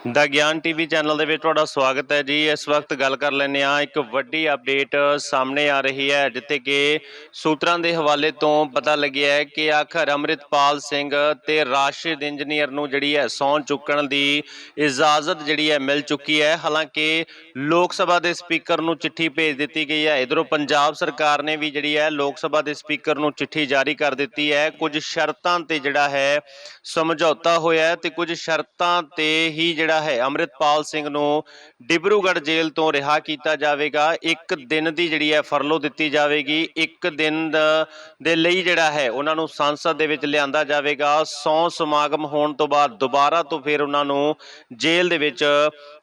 ਦਾ ਗਿਆਨ TV channel ਦੇ ਵਿੱਚ ਤੁਹਾਡਾ ਸਵਾਗਤ ਹੈ ਜੀ। ਇਸ ਵਕਤ ਗੱਲ ਕਰ ਲੈਂਦੇ ਆ ਇੱਕ ਵੱਡੀ ਅਪਡੇਟ ਸਾਹਮਣੇ ਆ ਰਹੀ ਹੈ, ਜਿੱਥੇ ਕਿ ਸੂਤਰਾਂ ਦੇ ਹਵਾਲੇ ਤੋਂ ਪਤਾ ਲੱਗਿਆ ਹੈ ਕਿ ਆਖਰ ਅੰਮ੍ਰਿਤਪਾਲ ਸਿੰਘ ਤੇ ਰਾਸ਼ਿਦ ਇੰਜੀਨੀਅਰ ਨੂੰ ਜਿਹੜੀ ਹੈ ਸੌਂ ਚੁੱਕਣ ਦੀ ਇਜਾਜ਼ਤ ਜਿਹੜੀ ਹੈ ਮਿਲ ਚੁੱਕੀ ਹੈ। ਹਾਲਾਂਕਿ ਲੋਕ ਸਭਾ ਦੇ ਸਪੀਕਰ ਨੂੰ ਚਿੱਠੀ ਭੇਜ ਦਿੱਤੀ ਗਈ ਹੈ। ਇਧਰੋਂ ਪੰਜਾਬ ਸਰਕਾਰ ਨੇ ਵੀ ਜਿਹੜੀ ਹੈ ਲੋਕ ਸਭਾ ਦੇ ਸਪੀਕਰ ਨੂੰ ਚਿੱਠੀ ਜਾਰੀ ਕਰ ਦਿੱਤੀ ਹੈ। ਕੁਝ ਸ਼ਰਤਾਂ ਤੇ ਜਿਹੜਾ ਹੈ ਸਮਝੌਤਾ ਹੋਇਆ ਹੈ ਤੇ ਕੁਝ ਸ਼ਰਤਾਂ ਤੇ ਹੀ ਜਿਹੜਾ ਹੈ, ਅੰਮ੍ਰਿਤਪਾਲ ਸਿੰਘ ਨੂੰ ਡਿਬਰੂਗੜ੍ਹ ਜੇਲ੍ਹ ਤੋਂ ਰਿਹਾ ਕੀਤਾ ਜਾਵੇਗਾ। ਇੱਕ ਦਿਨ ਦੀ ਜਿਹੜੀ ਹੈ ਫਰਲੋ ਦਿੱਤੀ ਜਾਵੇਗੀ। ਇੱਕ ਦਿਨ ਦੇ ਲਈ ਜਿਹੜਾ ਹੈ, ਉਹਨਾਂ ਨੂੰ ਸੰਸਦ ਦੇ ਵਿੱਚ ਲਿਆਂਦਾ ਜਾਵੇਗਾ। ਸੌ ਸਮਾਗਮ ਹੋਣ ਤੋਂ ਬਾਅਦ ਦੁਬਾਰਾ ਤੋਂ ਫਿਰ ਉਹਨਾਂ ਨੂੰ ਜੇਲ੍ਹ ਦੇ ਵਿੱਚ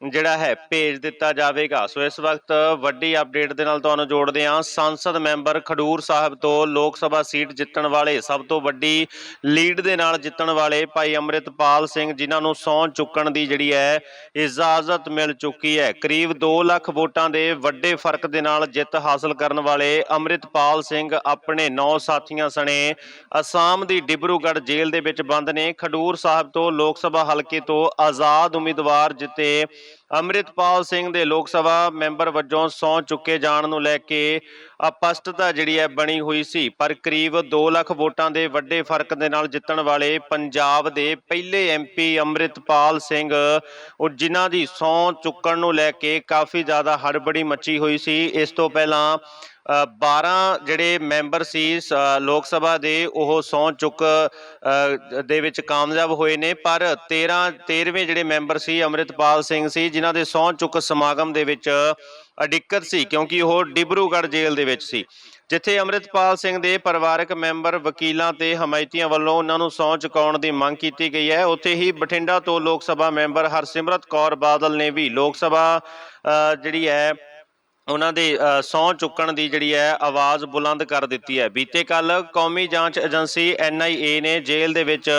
ਜਿਹੜਾ ਹੈ ਭੇਜ ਦਿੱਤਾ ਜਾਵੇਗਾ। ਸੋ ਇਸ ਵਕਤ ਵੱਡੀ ਅਪਡੇਟ ਦੇ ਨਾਲ ਤੁਹਾਨੂੰ ਜੋੜਦੇ ਹਾਂ। ਸੰਸਦ ਮੈਂਬਰ ਖਡੂਰ ਸਾਹਿਬ ਤੋਂ ਲੋਕ ਸਭਾ ਸੀਟ ਜਿੱਤਣ ਵਾਲੇ, ਸਭ ਤੋਂ ਵੱਡੀ ਲੀਡ ਦੇ ਨਾਲ ਜਿੱਤਣ ਵਾਲੇ ਭਾਈ ਅੰਮ੍ਰਿਤਪਾਲ ਸਿੰਘ, ਜਿਨ੍ਹਾਂ ਨੂੰ ਸਹੁੰ ਚੁੱਕਣ ਦੀ ਜਿਹੜੀ ਹੈ, ਇਜਾਜ਼ਤ ਮਿਲ ਚੁੱਕੀ ਹੈ। ਕਰੀਬ 2 ਲੱਖ ਵੋਟਾਂ ਦੇ ਵੱਡੇ ਫ਼ਰਕ ਦੇ ਨਾਲ ਜਿੱਤ ਹਾਸਲ ਕਰਨ ਵਾਲੇ ਅੰਮ੍ਰਿਤਪਾਲ ਸਿੰਘ ਆਪਣੇ 9 ਸਾਥੀਆਂ ਸਣੇ ਅਸਾਮ ਦੀ ਡਿਬਰੂਗੜ੍ਹ ਜੇਲ੍ਹ ਦੇ ਵਿੱਚ ਬੰਦ ਨੇ। ਖਡੂਰ ਸਾਹਿਬ ਤੋਂ ਲੋਕ ਸਭਾ ਹਲਕੇ ਤੋਂ ਆਜ਼ਾਦ ਉਮੀਦਵਾਰ ਜਿੱਤੇ ਅੰਮ੍ਰਿਤਪਾਲ ਸਿੰਘ ਦੇ ਲੋਕ ਸਭਾ ਮੈਂਬਰ ਵਜੋਂ ਸਹੁੰ ਚੁੱਕੇ ਜਾਣ ਨੂੰ ਲੈ ਕੇ ਅਪਸ਼ਟਤਾ ਜਿਹੜੀ ਹੈ ਬਣੀ ਹੋਈ ਸੀ ਪਰ ਕਰੀਬ 2 ਲੱਖ ਵੋਟਾਂ ਦੇ ਵੱਡੇ ਫ਼ਰਕ ਦੇ ਨਾਲ ਜਿੱਤਣ ਵਾਲੇ ਪੰਜਾਬ ਦੇ ਪਹਿਲੇ ਐਮਪੀ ਅੰਮ੍ਰਿਤਪਾਲ ਸਿੰਘ ਉਹ ਜਿਨ੍ਹਾਂ ਦੀ ਸਹੁੰ ਚੁੱਕਣ ਨੂੰ ਲੈ ਕੇ ਕਾਫੀ ਜ਼ਿਆਦਾ ਹੜਬੜੀ ਮੱਚੀ ਹੋਈ ਸੀ। ਇਸ ਤੋਂ ਪਹਿਲਾਂ ਅ, 12 ਜਿਹੜੇ ਮੈਂਬਰ ਸੀ ਸ- ਲੋਕ ਸਭਾ ਦੇ ਉਹ ਸਹੁੰ ਚੁੱਕ ਦੇ ਵਿੱਚ ਕਾਮਯਾਬ ਹੋਏ ਨੇ। ਪਰ 13 13ਵੇਂ ਜਿਹੜੇ ਮੈਂਬਰ ਸੀ ਅੰਮ੍ਰਿਤਪਾਲ ਸਿੰਘ ਸੀ ਜਿਨ੍ਹਾਂ ਦੇ ਸਹੁੰ ਚੁੱਕ ਸਮਾਗਮ ਦੇ ਵਿੱਚ ਅਡਿੱਕਤ ਸੀ ਕਿਉਂਕਿ ਉਹ ਡਿਬਰੂਗੜ੍ਹ ਜੇਲ੍ਹ ਦੇ ਵਿੱਚ ਸੀ ਜਿੱਥੇ ਅੰਮ੍ਰਿਤਪਾਲ ਸਿੰਘ ਦੇ ਪਰਿਵਾਰਕ ਮੈਂਬਰ ਵਕੀਲਾਂ ਤੇ ਹਮਾਇਤੀਆਂ ਵੱਲੋਂ ਉਹਨਾਂ ਨੂੰ ਸਹੁੰ ਚੁਕਾਉਣ ਦੀ ਮੰਗ ਕੀਤੀ ਗਈ ਹੈ। ਉੱਥੇ ਹੀ ਬਠਿੰਡਾ ਤੋਂ ਲੋਕ ਸਭਾ ਮੈਂਬਰ ਹਰਸਿਮਰਤ ਕੌਰ ਬਾਦਲ ਨੇ ਵੀ ਲੋਕ ਸਭਾ ਅ, ਜਿਹੜੀ ਹੈ ਉਹਨਾਂ ਦੇ ਅ, ਸਹੁੰ ਚੁੱਕਣ ਦੀ ਜਿਹੜੀ ਹੈ ਆਵਾਜ਼ ਬੁਲੰਦ ਕਰ ਦਿੱਤੀ ਹੈ। ਬੀਤੇ ਕੱਲ ਕੌਮੀ ਜਾਂਚ ਏਜੰਸੀ ਐਨਆਈਏ ਨੇ ਜੇਲ੍ਹ ਦੇ ਵਿੱਚ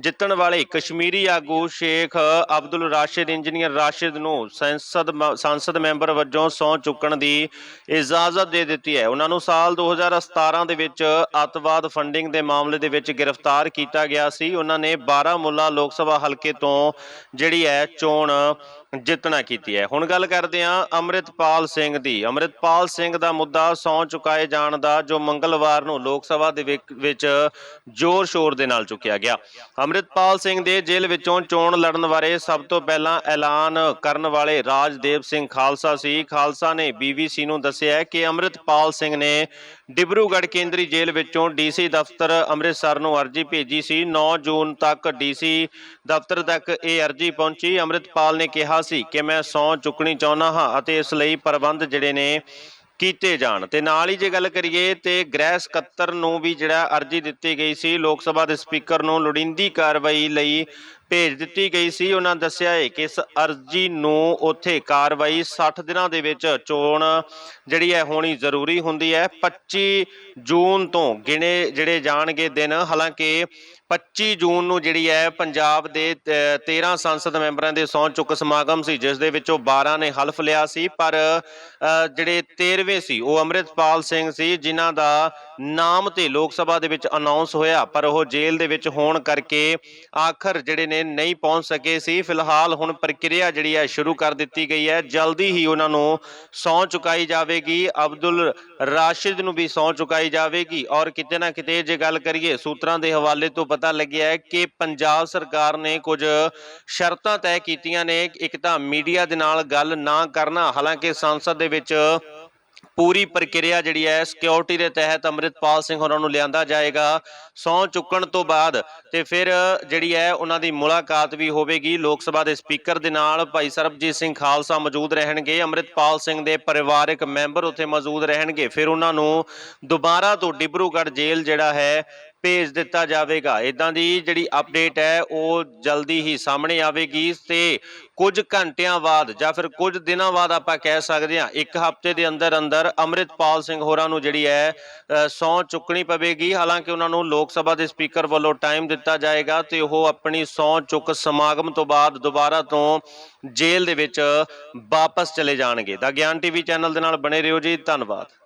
ਜਿੱਤਣ ਵਾਲੇ ਕਸ਼ਮੀਰੀ ਆਗੂ ਸ਼ੇਖ ਅਬਦੁਲ ਰਾਸ਼ਿਦ, ਇੰਜੀਨੀਅਰ ਰਾਸ਼ਿਦ ਨੂੰ ਸੰਸਦ ਮ- ਸੰਸਦ ਮੈਂਬਰ ਵਜੋਂ ਸਹੁੰ ਚੁੱਕਣ ਦੀ ਇਜਾਜ਼ਤ ਦੇ ਦਿੱਤੀ ਹੈ। ਉਹਨਾਂ ਨੂੰ ਸਾਲ 2017 ਦੇ ਵਿੱਚ ਅੱਤਵਾਦ ਫੰਡਿੰਗ ਦੇ ਮਾਮਲੇ ਦੇ ਵਿੱਚ ਗ੍ਰਿਫਤਾਰ ਕੀਤਾ ਗਿਆ ਸੀ। ਉਹਨਾਂ ਨੇ ਬਾਰਾਮੁੱਲਾ ਲੋਕ ਸਭਾ ਹਲਕੇ ਤੋਂ ਜਿਹੜੀ ਹੈ ਚੋਣ ਜਿੱਤਣਾ ਕੀਤੀ ਹੈ। ਹੁਣ ਗੱਲ ਕਰਦੇ ਹਾਂ ਅੰਮ੍ਰਿਤਪਾਲ ਸਿੰਘ ਦੀ। ਅੰਮ੍ਰਿਤਪਾਲ ਸਿੰਘ ਦਾ ਮੁੱਦਾ ਸੌ ਚੁਕਾਏ ਜਾਣ ਦਾ ਜੋ ਮੰਗਲਵਾਰ ਨੂੰ ਲੋਕ ਸਭਾ ਦੇ ਵਿਕ- ਵਿੱਚ ਜ਼ੋਰ ਸ਼ੋਰ ਦੇ ਨਾਲ ਚੁੱਕਿਆ ਗਿਆ। ਅੰਮ੍ਰਿਤਪਾਲ ਸਿੰਘ ਦੇ ਜੇਲ੍ਹ ਵਿੱਚੋਂ ਚੋਣ ਲੜਨ ਬਾਰੇ ਸਭ ਤੋਂ ਪਹਿਲਾਂ ਐਲਾਨ ਕਰਨ ਵਾਲੇ ਰਾਜਦੇਵ ਸਿੰਘ ਖਾਲਸਾ ਸੀ। ਖਾਲਸਾ ਨੇ ਬੀਬੀਸੀ ਨੂੰ ਦੱਸਿਆ ਕਿ ਅੰਮ੍ਰਿਤਪਾਲ ਸਿੰਘ ਨੇ ਡਿਬਰੂਗੜ੍ਹ ਕੇਂਦਰੀ ਜੇਲ੍ਹ ਵਿੱਚੋਂ ਡੀਸੀ ਦਫ਼ਤਰ ਅੰਮ੍ਰਿਤਸਰ ਨੂੰ ਅਰਜ਼ੀ ਭੇਜੀ ਸੀ। 9 ਜੂਨ ਤੱਕ ਡੀਸੀ ਦਫ਼ਤਰ ਤੱਕ ਇਹ ਅਰਜ਼ੀ ਪਹੁੰਚੀ। ਅੰਮ੍ਰਿਤਪਾਲ ਨੇ ਕਿਹਾ ਸੀ ਕਿ ਮੈਂ ਸਹੁੰ ਚੁੱਕਣੀ ਚਾਹੁੰਦਾ ਹਾਂ ਅਤੇ ਇਸ ਲਈ ਪ੍ਰਬੰਧ ਜਿਹੜੇ ਨੇ ਕੀਤੇ ਜਾਣ। ਤੇ ਨਾਲ ਹੀ ਜੇ ਗੱਲ ਕਰੀਏ ਤੇ ਗ੍ਰਹਿ ਸਕੱਤਰ ਨੂੰ ਵੀ ਜਿਹੜਾ ਅਰਜ਼ੀ ਦਿੱਤੀ ਗਈ ਸੀ, ਲੋਕ ਸਭਾ ਦੇ ਸਪੀਕਰ ਨੂੰ ਲੋੜੀਂਦੀ ਕਾਰਵਾਈ ਲਈ ਭੇਜ ਦਿੱਤੀ ਗਈ ਸੀ। ਉਹਨਾਂ ਦੱਸਿਆ ਹੈ ਕਿ ਇਸ ਅਰਜ਼ੀ ਨੂੰ ਉੱਥੇ ਕਾਰਵਾਈ 60 ਦਿਨਾਂ ਦੇ ਵਿੱਚ ਚੋਣ ਜਿਹੜੀ ਹੈ ਹੋਣੀ ਜ਼ਰੂਰੀ ਹੁੰਦੀ ਹੈ। 25 ਜੂਨ ਤੋਂ ਗਿਣੇ ਜਿਹੜੇ ਜਾਣਗੇ ਦਿਨ, ਹਾਲਾਂਕਿ 25 ਜੂਨ ਨੂੰ ਜਿਹੜੀ ਹੈ ਪੰਜਾਬ ਦੇ ਤ- 13 ਸੰਸਦ ਮੈਂਬਰਾਂ ਦੇ ਸਹੁੰ ਚੁੱਕ ਸਮਾਗਮ ਸੀ, ਜਿਸ ਦੇ ਵਿੱਚੋਂ 12 ਨੇ ਹਲਫ ਲਿਆ ਸੀ। ਪਰ ਜਿਹੜੇ 13ਵੇਂ ਸੀ, ਉਹ ਅੰਮ੍ਰਿਤਪਾਲ ਸਿੰਘ ਸੀ, ਜਿਨ੍ਹਾਂ ਦਾ ਨਾਮ ਤੇ ਲੋਕ ਸਭਾ ਦੇ ਵਿੱਚ ਅਨਾਉਂਸ ਹੋਇਆ, ਪਰ ਉਹ ਜੇਲ੍ਹ ਦੇ ਵਿੱਚ ਹੋਣ ਕਰਕੇ ਆਖਰ ਜਿਹੜੇ ਨੇ ਨਹੀਂ ਪਹੁੰਚ ਸਕੇ ਸੀ। ਫਿਲਹਾਲ ਹੁਣ ਪ੍ਰਕਿਰਿਆ ਜਿਹੜੀ ਹੈ ਸ਼ੁਰੂ ਕਰ ਦਿੱਤੀ ਗਈ ਹੈ। ਜਲਦੀ ਹੀ ਉਹਨਾਂ ਨੂੰ ਸਹੁੰ ਚੁਕਾਈ ਜਾਵੇਗੀ। ਅਬਦੁਲ ਰਾਸ਼ਿਦ ਨੂੰ ਵੀ ਸਹੁੰ ਚੁਕਾਈ ਜਾਵੇਗੀ। ਔਰ ਕਿਤੇ ਨਾ ਕਿਤੇ ਜੇ ਗੱਲ ਕਰੀਏ ਸੂਤਰਾਂ ਦੇ ਹਵਾਲੇ ਤੋਂ ਪਤਾ ਲੱਗਿਆ ਹੈ ਕਿ ਪੰਜਾਬ ਸਰਕਾਰ ਨੇ ਕੁਝ ਸ਼ਰਤਾਂ ਤੈਅ ਕੀਤੀਆਂ ਨੇ। ਇੱਕ ਤਾਂ ਮੀਡੀਆ ਦੇ ਨਾਲ ਗੱਲ ਨਾ ਕਰਨਾ, ਹਾਲਾਂਕਿ ਸੰਸਦ ਦੇ ਵਿੱਚ ਪੂਰੀ ਪ੍ਰਕਿਰਿਆ ਜਿਹੜੀ ਹੈ ਸਿਕਿਉਰਿਟੀ ਦੇ ਤਹਿਤ ਅੰਮ੍ਰਿਤਪਾਲ ਸਿੰਘ ਹੋਰਾਂ ਨੂੰ ਲਿਆਂਦਾ ਜਾਏਗਾ। ਸਹੁੰ ਚੁੱਕਣ ਤੋਂ ਬਾਅਦ ਤੇ ਫਿਰ ਜਿਹੜੀ ਹੈ ਉਹਨਾਂ ਦੀ ਮੁਲਾਕਾਤ ਵੀ ਹੋਵੇਗੀ। ਲੋਕ ਸਭਾ ਦੇ ਸਪੀਕਰ ਦੇ ਨਾਲ ਭਾਈ ਸਰਬਜੀਤ ਸਿੰਘ ਖਾਲਸਾ ਮੌਜੂਦ ਰਹਿਣਗੇ। ਅੰਮ੍ਰਿਤਪਾਲ ਸਿੰਘ ਦੇ ਪਰਿਵਾਰਕ ਮੈਂਬਰ ਉੱਥੇ ਮੌਜੂਦ ਰਹਿਣਗੇ। ਫਿਰ ਉਹਨਾਂ ਨੂੰ ਦੁਬਾਰਾ ਤੋਂ ਡਿਬਰੂਗੜ੍ਹ ਜੇਲ੍ਹ ਜਿਹੜਾ ਹੈ ਭੇਜ ਦਿੱਤਾ ਜਾਵੇਗਾ। ਇਦਾਂ ਦੀ ਜਿਹੜੀ ਅਪਡੇਟ ਹੈ ਉਹ ਜਲਦੀ ਹੀ ਸਾਹਮਣੇ ਆਵੇਗੀ ਤੇ ਕੁਝ ਘੰਟਿਆਂ ਬਾਅਦ ਜਾਂ ਫਿਰ ਕੁਝ ਦਿਨਾਂ ਬਾਅਦ ਆਪਾਂ ਕਹਿ ਸਕਦੇ ਹਾਂ ਇੱਕ ਹਫ਼ਤੇ ਦੇ ਅੰਦਰ ਅੰਦਰ ਅੰਮ੍ਰਿਤਪਾਲ ਸਿੰਘ ਹੋਰਾਂ ਨੂੰ ਜਿਹੜੀ ਹੈ ਅ, ਸਹੁੰ ਚੁੱਕਣੀ ਪਵੇਗੀ। ਹਾਲਾਂਕਿ ਉਹਨਾਂ ਨੂੰ ਲੋਕ ਸਭਾ ਦੇ ਸਪੀਕਰ ਵੱਲੋਂ ਟਾਈਮ ਦਿੱਤਾ ਜਾਏਗਾ ਤੇ ਉਹ ਆਪਣੀ ਸਹੁੰ ਚੁੱਕ ਸਮਾਗਮ ਤੋਂ ਬਾਅਦ ਦੁਬਾਰਾ ਤੋਂ ਜੇਲ੍ਹ ਦੇ ਵਿੱਚ ਵਾਪਸ ਚਲੇ ਜਾਣਗੇ। ਦਾ ਗਿਆਨ ਟੀਵੀ ਚੈਨਲ ਦੇ ਨਾਲ ਬਣੇ ਰਹੋ ਜੀ। ਧੰਨਵਾਦ।